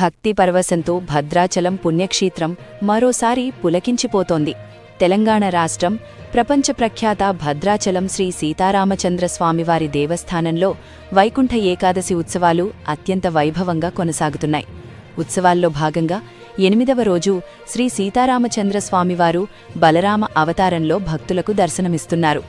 భక్తి పరవశంతో భద్రాచలం పుణ్యక్షేత్రం మరోసారి పులకించిపోతోంది. తెలంగాణ రాష్ట్రం ప్రపంచ ప్రఖ్యాత భద్రాచలం శ్రీ సీతారామచంద్ర స్వామివారి దేవస్థానంలో వైకుంఠ ఏకాదశి ఉత్సవాలు అత్యంత వైభవంగా కొనసాగుతున్నాయి. ఉత్సవాల్లో భాగంగా ఎనిమిదవ రోజు శ్రీ సీతారామచంద్ర స్వామివారు బలరామ అవతారంలో భక్తులకు దర్శనమిస్తున్నారు.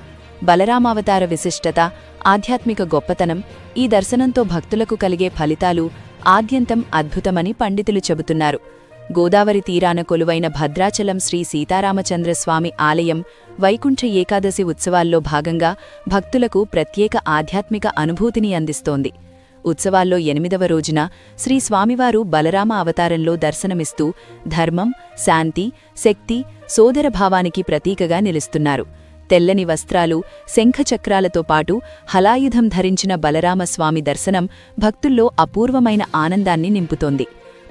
బలరామావతార విశిష్టత ఆధ్యాత్మిక గొప్పతనం ఈ దర్శనంతో భక్తులకు కలిగే ఫలితాలు ఆద్యంతం అద్భుతమని పండితులు చెబుతున్నారు. గోదావరి తీరాన కొలువైన భద్రాచలం శ్రీ సీతారామచంద్రస్వామి ఆలయం వైకుంఠ ఏకాదశి ఉత్సవాల్లో భాగంగా భక్తులకు ప్రత్యేక ఆధ్యాత్మిక అనుభూతిని అందిస్తోంది. ఉత్సవాల్లో ఎనిమిదవ రోజున శ్రీ స్వామివారు బలరామ అవతారంలో దర్శనమిస్తూ ధర్మం శాంతి శక్తి సోదరభావానికి ప్రతీకగా నిలుస్తున్నారు. తెల్లని వస్త్రాలు శంఖచక్రాలతో పాటు హలాయుధం ధరించిన బలరామస్వామి దర్శనం భక్తుల్లో అపూర్వమైన ఆనందాన్ని నింపుతోంది.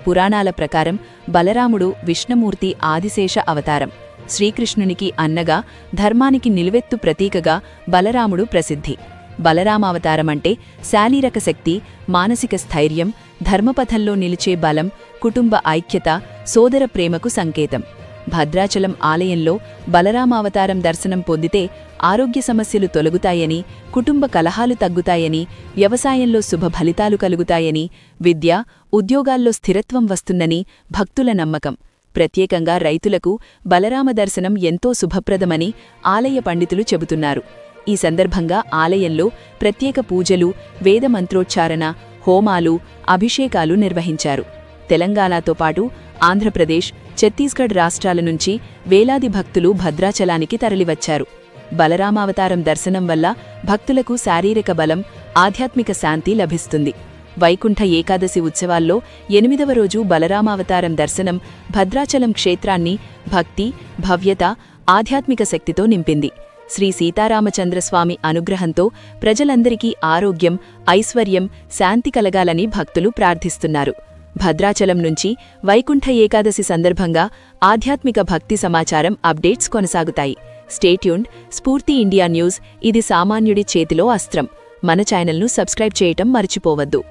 పురాణాల ప్రకారం బలరాముడు విష్ణుమూర్తి ఆదిశేష అవతారం. శ్రీకృష్ణునికి అన్నగా ధర్మానికి నిలువెత్తు ప్రతీకగా బలరాముడు ప్రసిద్ధి. బలరామావతారమంటే శారీరక శక్తి మానసిక స్థైర్యం ధర్మపథంలో నిలిచే బలం కుటుంబ ఐక్యత సోదర ప్రేమకు సంకేతం. భద్రాచలం ఆలయంలో బలరామావతారం దర్శనం పొందితే ఆరోగ్య సమస్యలు తొలగుతాయని కుటుంబ కలహాలు తగ్గుతాయని వ్యవసాయంలో శుభ ఫలితాలు కలుగుతాయని విద్య ఉద్యోగాల్లో స్థిరత్వం వస్తుందని భక్తుల నమ్మకం. ప్రత్యేకంగా రైతులకు బలరామ దర్శనం ఎంతో శుభప్రదమని ఆలయ పండితులు చెబుతున్నారు. ఈ సందర్భంగా ఆలయంలో ప్రత్యేక పూజలు వేదమంత్రోచ్చారణ హోమాలు అభిషేకాలు నిర్వహించారు. తెలంగాణతో పాటు ఆంధ్రప్రదేశ్ ఛత్తీస్గఢ్ రాష్ట్రాల నుంచి వేలాది భక్తులు భద్రాచలానికి తరలివచ్చారు. బలరామావతారం దర్శనం వల్ల భక్తులకు శారీరక బలం ఆధ్యాత్మిక శాంతి లభిస్తుంది. వైకుంఠ ఏకాదశి ఉత్సవాల్లో ఎనిమిదవ రోజు బలరామావతారం దర్శనం భద్రాచలం క్షేత్రాన్ని భక్తి భవ్యత ఆధ్యాత్మిక శక్తితో నింపింది. శ్రీ సీతారామచంద్రస్వామి అనుగ్రహంతో ప్రజలందరికీ ఆరోగ్యం ఐశ్వర్యం శాంతి కలగాలని భక్తులు ప్రార్థిస్తున్నారు. భద్రాచలం నుంచి వైకుంఠ ఏకాదశి సందర్భంగా ఆధ్యాత్మిక భక్తి సమాచారం అప్డేట్స్ కొనసాగుతాయి. స్టేట్యూన్డ్ స్ఫూర్తి ఇండియా న్యూస్. ఇది సామాన్యుడి చేతిలో అస్త్రం. మన ఛానల్ను సబ్స్క్రైబ్ చేయటం మర్చిపోవద్దు.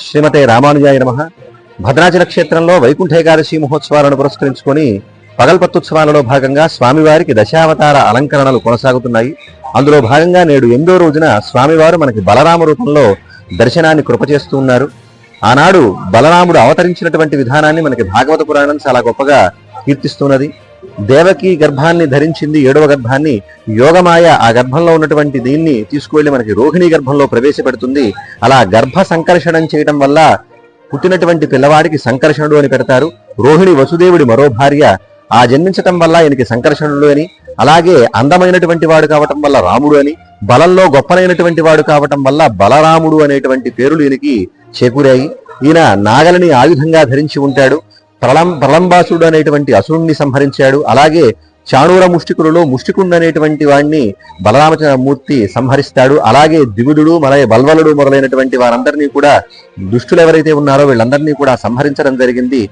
శ్రీమతే రామానుజాయ నమ. భద్రాచల క్షేత్రంలో వైకుంఠ ఏకాదశి మహోత్సవాలను పురస్కరించుకొని పగల్పత్తుత్సవాలలో భాగంగా స్వామివారికి దశావతార అలంకరణలు కొనసాగుతున్నాయి. అందులో భాగంగా నేడు ఎనిమిదో రోజున స్వామివారు మనకి బలరామ రూపంలో దర్శనాన్ని కృపచేస్తూ ఉన్నారు. ఆనాడు బలరాముడు అవతరించినటువంటి విధానాన్ని మనకి భాగవత పురాణం చాలా గొప్పగా కీర్తిస్తున్నది. దేవకి గర్భాన్ని ధరించింది ఏడవ గర్భాన్ని యోగమాయ ఆ గర్భంలో ఉన్నటువంటి దీన్ని తీసుకువెళ్ళి మనకి రోహిణి గర్భంలో ప్రవేశపెడుతుంది. అలా గర్భ సంకర్షణం చేయడం వల్ల పుట్టినటువంటి పిల్లవాడికి సంకర్షణుడు అని పెడతారు. రోహిణి వసుదేవుడి మరో భార్య ఆ జన్మించటం వల్ల ఈయనకి సంకర్షణుడు అని అలాగే అందమైనటువంటి వాడు కావటం వల్ల రాముడు అని బలంలో గొప్పనైనటువంటి వాడు కావటం వల్ల బలరాముడు అనేటువంటి పేరులు ఈయనకి చేకూరాయి. ఈయన నాగలిని ఆయుధంగా ధరించి ఉంటాడు. ప్రళం ప్రళంబాసుడు అనేటువంటి అసురుణ్ణి సంహరించాడు. అలాగే చాణూర ముష్టికులలో ముష్టికుండు అనేటువంటి వాడిని బలరామచంద్రమూర్తి సంహరిస్తాడు. అలాగే దిగుడు మలయ బల్వలుడు మొదలైనటువంటి వారందరినీ కూడా దుష్టులు ఎవరైతే ఉన్నారో వీళ్ళందరినీ కూడా సంహరించడం జరిగింది.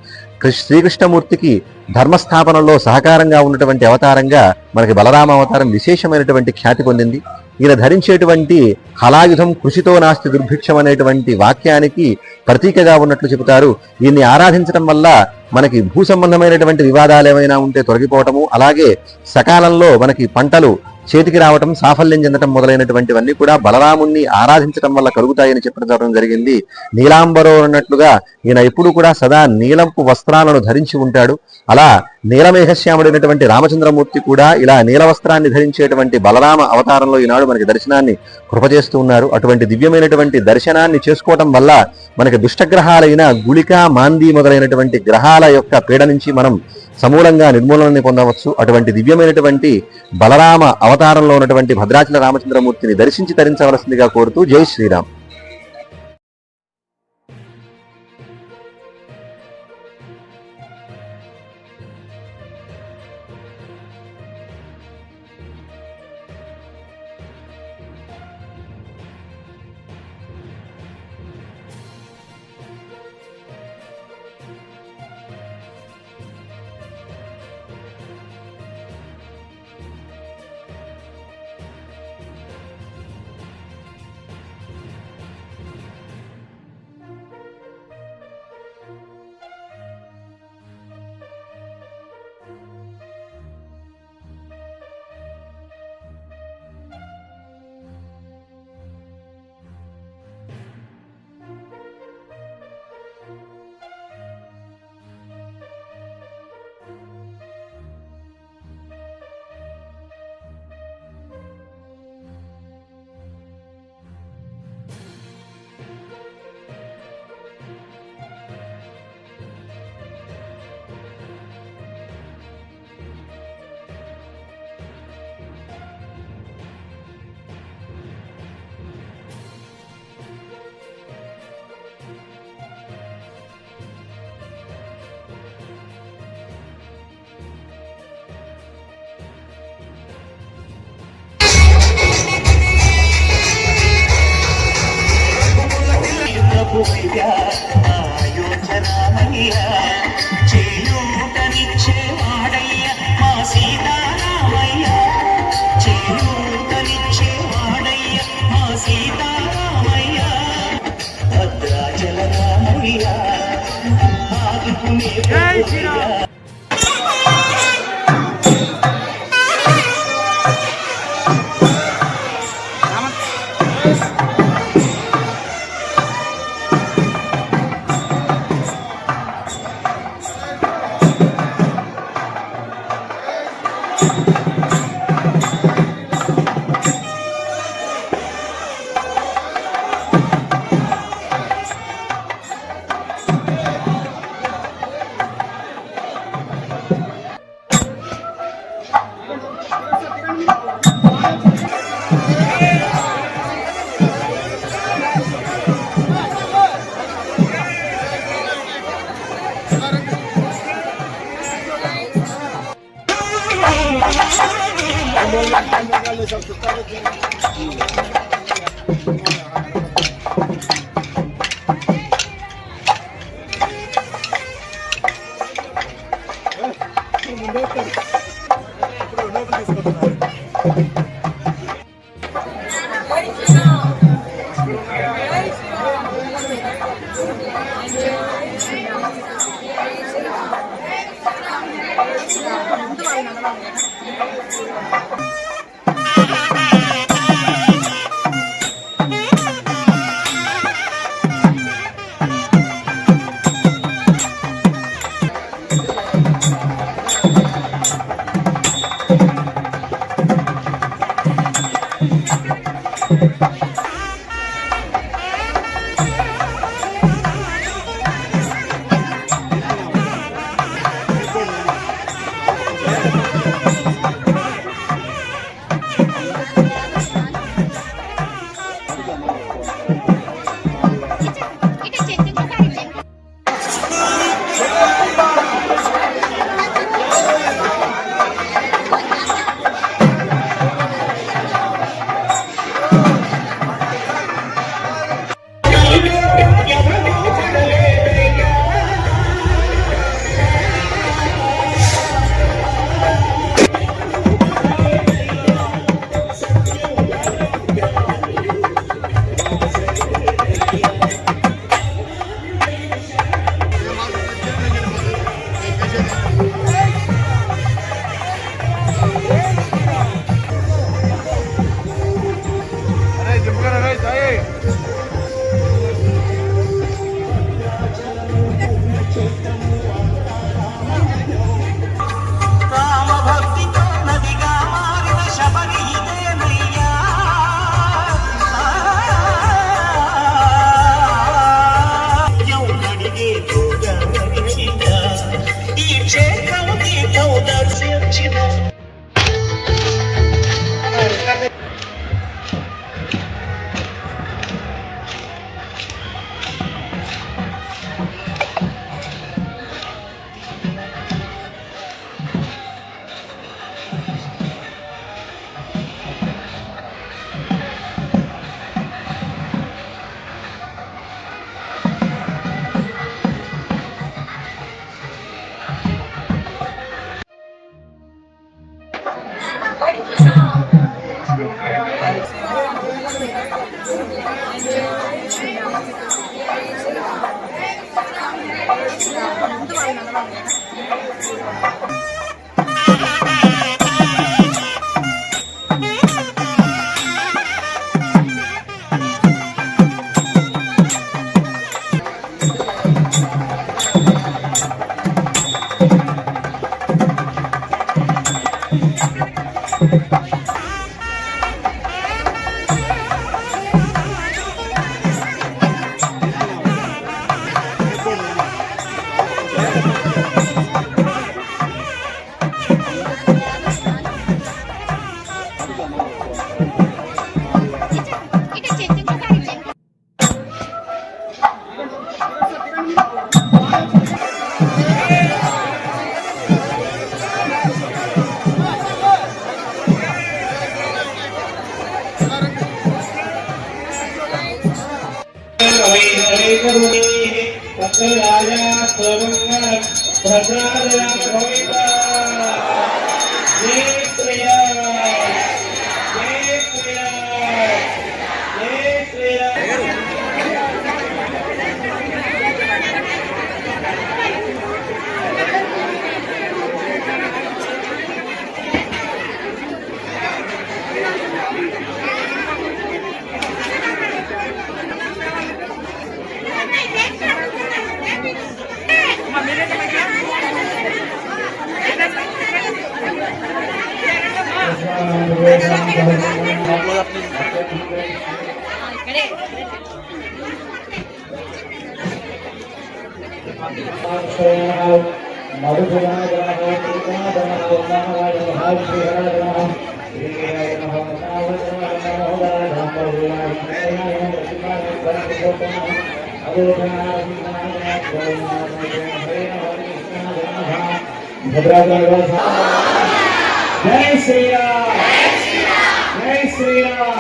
శ్రీకృష్ణమూర్తికి ధర్మస్థాపనలో సహకారంగా ఉన్నటువంటి అవతారంగా మనకి బలరామ అవతారం విశేషమైనటువంటి ఖ్యాతి పొందింది. ఈయన ధరించేటువంటి హలాయుధం కృషితో నాస్తి దుర్భిక్షం అనేటువంటి వాక్యానికి ప్రతీకగా ఉన్నట్లు చెబుతారు. ఈయన్ని ఆరాధించడం వల్ల మనకి భూ సంబంధమైనటువంటి వివాదాలు ఏమైనా ఉంటే తొలగిపోవటము అలాగే సకాలంలో మనకి పంటలు చేతికి రావటం సాఫల్యం చెందటం మొదలైనటువంటివన్నీ కూడా బలరాముణ్ణి ఆరాధించటం వల్ల కలుగుతాయని చెప్పడం జరిగింది. నీలాంబరో అన్నట్లుగా ఈయన ఎప్పుడు కూడా సదా నీలంపు వస్త్రాలను ధరించి ఉంటాడు. అలా నీలమేఘశ్యాముడైనటువంటి రామచంద్రమూర్తి కూడా ఇలా నీల వస్త్రాన్ని ధరించేటువంటి బలరామ అవతారంలో ఈనాడు మనకి దర్శనాన్ని కృపచేస్తూ ఉన్నారు. అటువంటి దివ్యమైనటువంటి దర్శనాన్ని చేసుకోవటం వల్ల మనకి దుష్టగ్రహాలైన గుళిక మాంది మొదలైనటువంటి గ్రహాల యొక్క పీడ నుంచి మనం సమూలంగా నిర్మూలనని పొందవచ్చు. అటువంటి దివ్యమైనటువంటి బలరామ అవతారంలో ఉన్నటువంటి భద్రాచల రామచంద్రమూర్తిని దర్శించి తరించవలసిందిగా కోరుతూ జై శ్రీరామ్. ప్రభువయ్యా ఆయోచనామయ్యా చేయూతనిచ్చే వాడయ్యా మా సీతా करुण भद्रा नमः नमः श्रीहरा जय श्री राम। जय श्री राम।